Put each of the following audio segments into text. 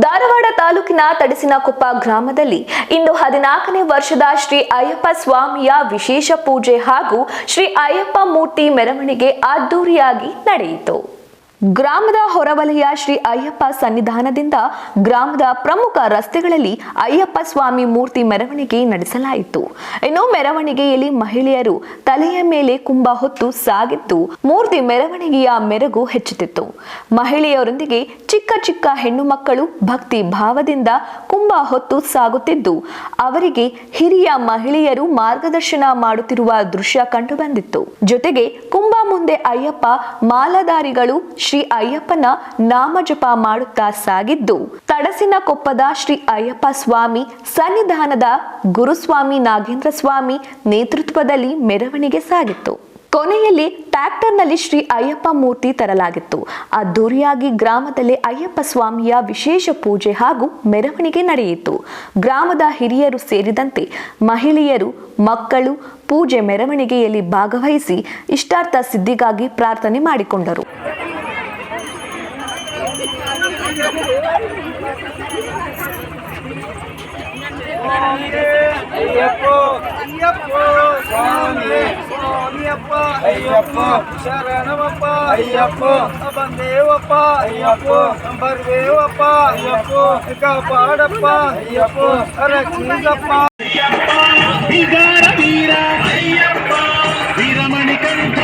ಧಾರವಾಡ ತಾಲೂಕಿನ ತಡಸಿನಕೊಪ್ಪ ಗ್ರಾಮದಲ್ಲಿ ಇಂದು ಹದಿನಾಲ್ಕನೇ ವರ್ಷದ ಶ್ರೀ ಅಯ್ಯಪ್ಪ ಸ್ವಾಮಿಯ ವಿಶೇಷ ಪೂಜೆ ಹಾಗೂ ಶ್ರೀ ಅಯ್ಯಪ್ಪ ಮೂರ್ತಿ ಮೆರವಣಿಗೆ ಅದ್ದೂರಿಯಾಗಿ ನಡೆಯಿತು. ಗ್ರಾಮದ ಹೊರವಲಯ ಶ್ರೀ ಅಯ್ಯಪ್ಪ ಸನ್ನಿಧಾನದಿಂದ ಗ್ರಾಮದ ಪ್ರಮುಖ ರಸ್ತೆಗಳಲ್ಲಿ ಅಯ್ಯಪ್ಪ ಸ್ವಾಮಿ ಮೂರ್ತಿ ಮೆರವಣಿಗೆ ನಡೆಸಲಾಯಿತು. ಇನ್ನು ಮೆರವಣಿಗೆಯಲ್ಲಿ ಮಹಿಳೆಯರು ತಲೆಯ ಮೇಲೆ ಕುಂಭ ಹೊತ್ತು ಸಾಗಿದ್ದು ಮೂರ್ತಿ ಮೆರವಣಿಗೆಯ ಮೆರಗು ಹೆಚ್ಚುತ್ತಿತ್ತು. ಮಹಿಳೆಯರೊಂದಿಗೆ ಚಿಕ್ಕ ಚಿಕ್ಕ ಹೆಣ್ಣು ಮಕ್ಕಳು ಭಕ್ತಿ ಭಾವದಿಂದ ಕುಂಭ ಹೊತ್ತು ಸಾಗುತ್ತಿದ್ದು, ಅವರಿಗೆ ಹಿರಿಯ ಮಹಿಳೆಯರು ಮಾರ್ಗದರ್ಶನ ಮಾಡುತ್ತಿರುವ ದೃಶ್ಯ ಕಂಡುಬಂದಿತ್ತು ಜೊತೆಗೆ ಕುಂಭ ಮುಂದೆ ಅಯ್ಯಪ್ಪ ಮಾಲಾಧಾರಿಗಳು ಶ್ರೀ ಅಯ್ಯಪ್ಪನ ನಾಮಜಪ ಮಾಡುತ್ತಾ ಸಾಗಿದ್ದು, ತಡಸಿನ ಕೊಪ್ಪದ ಶ್ರೀ ಅಯ್ಯಪ್ಪ ಸ್ವಾಮಿ ಸನ್ನಿಧಾನದ ಗುರುಸ್ವಾಮಿ ನಾಗೇಂದ್ರ ಸ್ವಾಮಿ ನೇತೃತ್ವದಲ್ಲಿ ಮೆರವಣಿಗೆ ಸಾಗಿತ್ತು. ಕೊನೆಯಲ್ಲಿ ಟ್ರ್ಯಾಕ್ಟರ್ನಲ್ಲಿ ಶ್ರೀ ಅಯ್ಯಪ್ಪ ಮೂರ್ತಿ ತರಲಾಗಿತ್ತು. ಅದ್ದೂರಿಯಾಗಿ ಗ್ರಾಮದಲ್ಲಿ ಅಯ್ಯಪ್ಪ ಸ್ವಾಮಿಯ ವಿಶೇಷ ಪೂಜೆ ಹಾಗೂ ಮೆರವಣಿಗೆ ನಡೆಯಿತು. ಗ್ರಾಮದ ಹಿರಿಯರು ಸೇರಿದಂತೆ ಮಹಿಳೆಯರು, ಮಕ್ಕಳು ಪೂಜೆ ಮೆರವಣಿಗೆಯಲ್ಲಿ ಭಾಗವಹಿಸಿ ಇಷ್ಟಾರ್ಥ ಸಿದ್ಧಿಗಾಗಿ ಪ್ರಾರ್ಥನೆ ಮಾಡಿಕೊಂಡರು. ಅಯ್ಯಪ್ಪ ಅಯ್ಯಪ್ಪ ಸ್ವಾಮಿ ಸ್ವಾಮಿಯಪ್ಪ ಅಯ್ಯಪ್ಪ ಶರಣವಪ್ಪ ಅಯ್ಯಪ್ಪ ಬಂದೇವಪ್ಪ ಅಯ್ಯಪ್ಪ ಬರ್ವೇವಪ್ಪ ಅಯ್ಯಪ್ಪ ಕಾಪಾಡಪ್ಪ ಅಯ್ಯಪ್ಪ ರಕ್ಷಿಸಪ್ಪ ವಿಗಾರ ವೀರ ಅಯ್ಯಪ್ಪ ವೀರಮಣಿಕಂಠ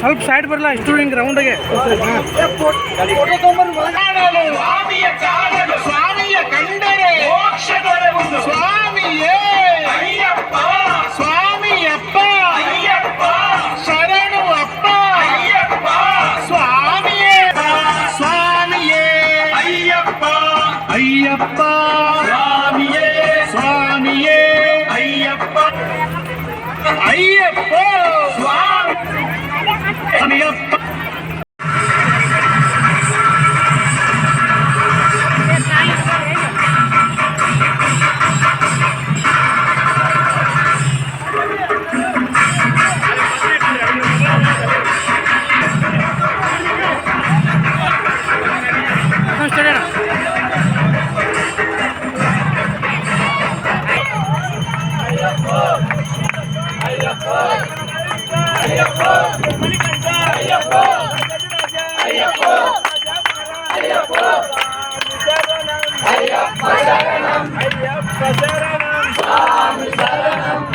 ಸ್ವಲ್ಪ ಸೈಡ್ ಬರಲ್ಲ ಸ್ಟೂಡೆಂಟ್ ಗ್ರೌಂಡ್ಗೆ ಸ್ವಾಮಿಯೇ. ஐயப்பா சுவாமியே சுவாமியே ஐயப்பா ஐயப்பா சுவாமி coming up. ஐயப்ப சரணம் ஐயப்ப சரணம் சாமி சரணம்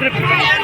Pedro.